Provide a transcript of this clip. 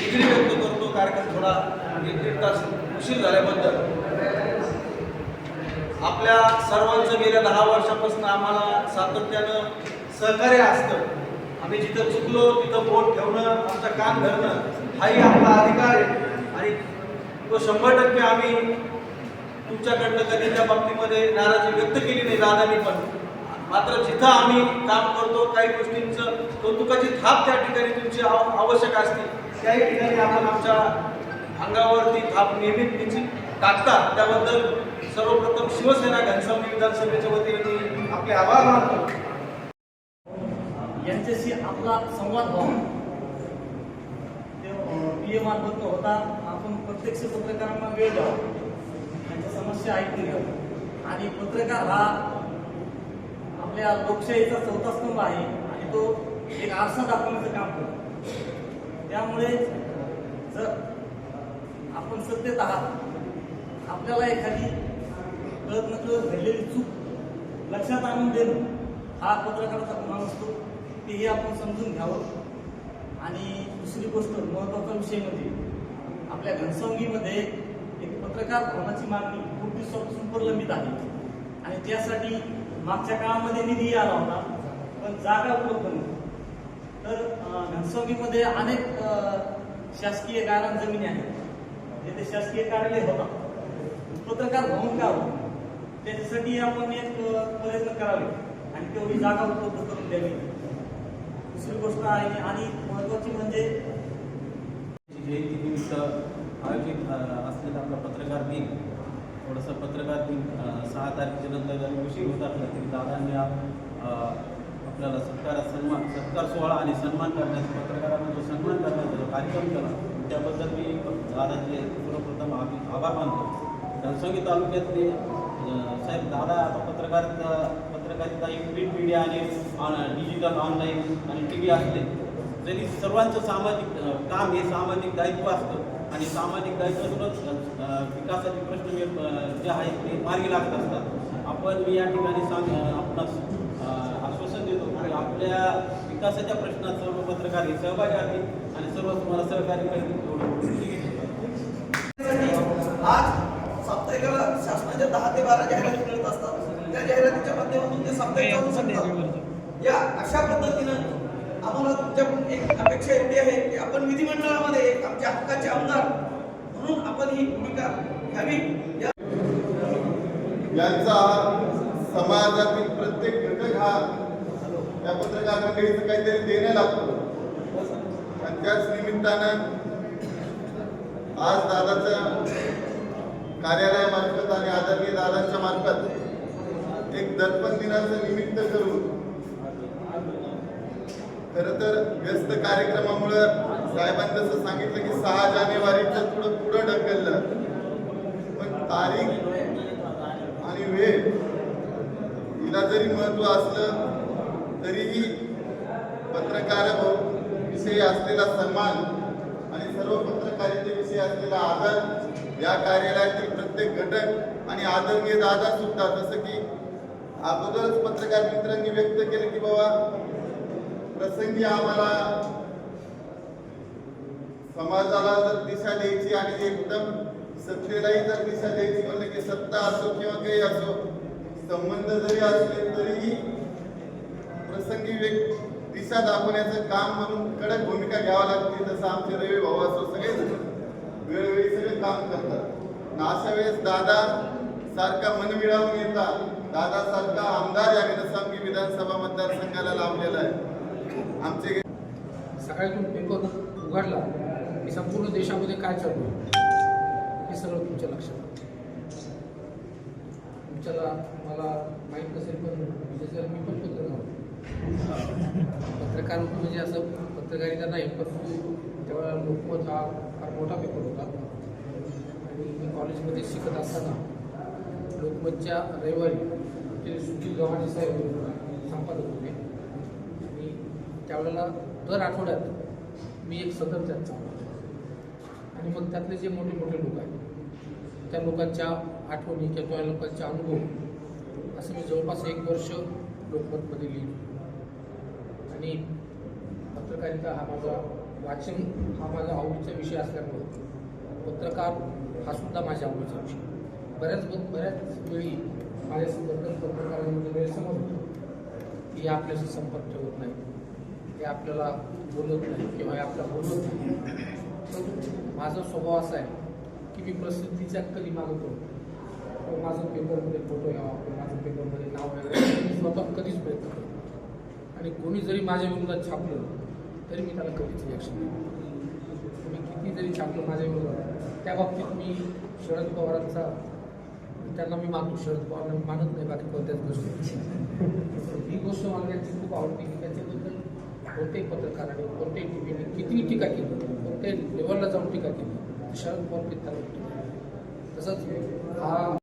Degree व्यक्त करतो कार्यक्रम थोडा एक दीड तास उशीर झाल्याबद्दल आपल्या सर्वांचं गेल्या दहा वर्षापासून आम्हाला सातत्यानं सहकार्य असतं. आम्ही जिथं चुकलो तिथं बोट ठेवणं आमचं काम धरणं हाही आपला अधिकार आहे. आणि तो शंभर टक्के आम्ही तुमच्याकडनं कधी त्या बाबतीमध्ये नाराजी व्यक्त केली नाही दादानी पण. मात्र जिथं आम्ही काम करतो काही गोष्टींचं कौतुकाची थाप त्या ठिकाणी तुमची आव- आवश्यक असते. त्याही ठिकाणी आपण आमच्या अंगावरती थाप नियमित टाकतात. त्याबद्दल सर्वप्रथम शिवसेना घनसावली विधानसभेच्या वतीने मी आपले आभार मानतो. यांच्याशी आपला संवाद व्हावा. ते पी एम मार्फत होता. आपण प्रत्यक्ष पत्रकारांना वेळ द्यावा. त्यांच्या समस्या ऐकून घ्याव्या आणि पत्रकार हा आपल्या लोकशाहीचा चौथा स्तंभ आहे आणि तो एक आरसा दाखवण्याचं काम करतो. त्यामुळे जर आपण सत्तेत आहात आपल्याला एखादी कळत नकळत घडलेली चूक लक्षात आणून देणं हा पत्रकाराचा गुन्हा असतो तेही आपण समजून घ्यावं. आणि दुसरी गोष्ट महत्त्वाचा विषय म्हणजे आपल्या घनसंगीमध्ये एक पत्रकार भवनाची मागणी खूप दिवसापासून प्रलंबित आहे. आणि त्यासाठी मागच्या काळामध्ये निधी आला होता पण जागा उपलब्ध नव्हती तर घनसंगीमध्ये अनेक शासकीय गायरान जमिनी आहेत. जिथे शासकीय कार्यालय होता. पत्रकार भवन का होतं? त्याच्यासाठी आपण एक प्रयत्न करावे. आणि तेवढी जागा उपलब्ध करून द्यावी. दुसरी गोष्ट आहे आणि महत्वाची म्हणजे जयंतीनिमित्त आयोजित असलेला आपला पत्रकार दिन थोडंसं पत्रकार दिन सहा तारखेच्या नंतर जरी उशीर होत असला तरी दादांनी आपल्याला सत्कार सन्मान सत्कार सोहळा आणि सन्मान करण्याचा पत्रकारांना जो सन्मान करण्याचा जो कार्यक्रम केला त्याबद्दल मी दादाचे सर्वप्रथम आभार मानतो. घनसंगी तालुक्यातले साहेब दादा आता पत्रकार पत्रकारिता ही प्रिंट मीडिया आणि डिजिटल ऑनलाईन आणि टी व्ही असले जरी सर्वांचं सामाजिक काम हे सामाजिक दायित्व असतं आणि सामाजिक दायित्वातूनच विकासाचे प्रश्न जे, जे आहेत ते मार्गी लागत असतात. आपण मी या ठिकाणी सांग आपणास आश्वासन देतो आणि आपल्या विकासाच्या प्रश्नात सर्व पत्रकार हे सहभागी आहेत आणि सर्व तुम्हाला सहकार्य करतील एवढं आज साप्ताहिकाला शासनाच्या दहा ते बारा जाहिराती मिळत असतात. त्या जाहिरातीच्या माध्यमातून ते साप्ताहिक चालू शकतात या अशा पद्धतीनं आम्हाला तुमच्याकडून एक अपेक्षा एवढी आहे की आपण विधिमंडळामध्ये एक आमच्या हक्काचे आमदार म्हणून आपण ही भूमिका घ्यावी. यांचा समाजातील प्रत्येक घटक हा या पत्रकार मंडळीचं काहीतरी देणं लागतो. आणि त्याच निमित्तानं आज दादाच्या कार्यालयामार्फत आणि आदरणीय दादांच्या मार्फत एक दर्पण दिनाचं निमित्त करून खर तर व्यस्त कार्यक्रमामुळं साहेबांनी जसं सांगितलं की सहा जानेवारीचं थोडं पुढं ढकललं. पण तारीख आणि वेळ हिला जरी महत्त्व असलं तरीही पत्रकार हो, विषयी असलेला सन्मान सर्व पत्रकारितेविषयी असलेला आदर या कार्यालयातील प्रत्येक घटक आणि आदरणीय दादा सुद्धा जसं की अगोदरच पत्रकार मित्रांनी व्यक्त केलं की बाबा प्रसंगी आम्हाला समाजाला जर दिशा द्यायची आणि एकदम सत्तेलाही जर दिशा द्यायची म्हणलं की सत्ता असो किंवा काही असो संबंध जरी असले तरीही प्रसंगी व्यक्ती दिशा दाखवण्याचं काम म्हणून कडक भूमिका घ्यावी लागते जसं आमचे रवी भाऊ असो सगळे वेळोवेळी सगळे काम करतात. अशा वेळेस दादा सारखा मन मिळवून येतात. दादा सारखा आमदार या विनसांगी विधानसभा मतदारसंघाला लावलेला आहे. आमचे सकाळी तुम्ही पेपर उघडला. की संपूर्ण देशामध्ये काय चालू आहे? हे सगळं तुमच्या लक्षात तुमच्याला मला माहीत नसेल पण मी पण पत्रकार पत्रकार म्हणजे असं पत्रकारिता नाही परंतु तेव्हा लोकमत हा फार मोठा पेपर होता. आणि मी कॉलेजमध्ये शिकत असताना लोकमतच्या रविवारी ते सुशील गव्हाणे साहेब संपादक होते. आणि त्यावेळेला दर आठवड्यात मी एक सदर त्यात आणि मग त्यातले जे मोठे मोठे लोक आहेत त्या लोकांच्या आठवणी किंवा त्या लोकांचे अनुभव असं मी जवळपास एक वर्ष लोकमतमध्ये लिहिलं आणि पत्रकारिता हा माझा वाचन हा माझा आवडीचा विषय असल्यामुळे पत्रकार हा सुद्धा माझ्या आवडीचा विषय. बऱ्याच बऱ्याच वेळी माझ्याबद्दल पत्रकारांमध्ये गैरसमज होतो. की आपल्याशी संपर्क ठेवत नाही. हे आपल्याला बोलत नाही किंवा हे आपल्याला बोलत नाही. पण माझा स्वभाव असा आहे की मी प्रसिद्धीच्या कधी मागतो किंवा माझं पेपरमध्ये फोटो यावा किंवा माझं पेपरमध्ये नाव वगैरे स्वतः कधीच प्रयत्न करतो आणि कोणी जरी माझ्या विरोधात छापलं तरी मी त्याला कधीच रिॲक्शन मी किती जरी छापलं माझ्या विरोधात त्या बाबतीत मी शरद पवारांचा त्यांना मी मानतो शरद पवारांना मी मानत नाही बाकी कोणत्याच गोष्टी. ही गोष्ट मानण्याची खूप आवडते की त्याच्याबद्दल कोणत्याही पत्रकाराने कोणत्याही टी व्हीने कितीही टीका केली कोणत्याही लेवलला जाऊन टीका केली शरद पवार त्याला तसंच हा